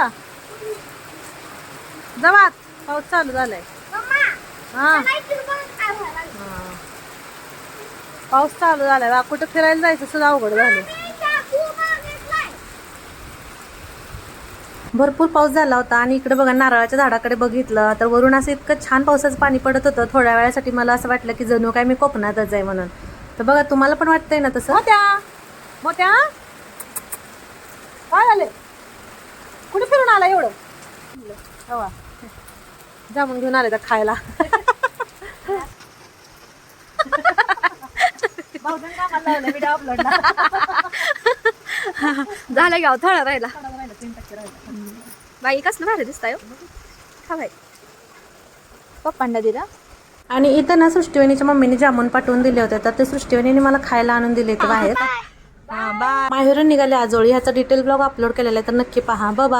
जा जवात. पाऊस चालू झालाय. हा. पाऊस चालू झालाय. बा कुठं फिरायला जायचं सुद्धा अवघड झालं भरपूर पाऊस झाला होता आणि इकडे बघा नारळाच्या झाडाकडे बघितलं तर वरून असं इतकं छान पावसाचं पाणी पडत होतं. थोड्या वेळासाठी मला असं वाटलं की जणू काय मी कोकणातच आहे म्हणून. तर बघा तुम्हाला पण वाटतंय ना तसं? मोठ्या. मोठ्या? काय झाले कुठे फिरून आला एवढं? हवा. जामून घेऊन आले तर खायला. झालं घ्याव थोडा राहिला. बाई कसलं भारी दिसताय हो. खा बाई. पप्पांना दिला. आणि इथं ना सृष्टीवणीच्या मम्मीने जामून पाठवून दिले होते तर ते सृष्टीवणीने मला खायला आणून दिले होते बाहेर. माहेरून निघाले आजोळी. ह्याचा डिटेल ब्लॉग अपलोड केलेला आहे तर नक्की पहा. बाबा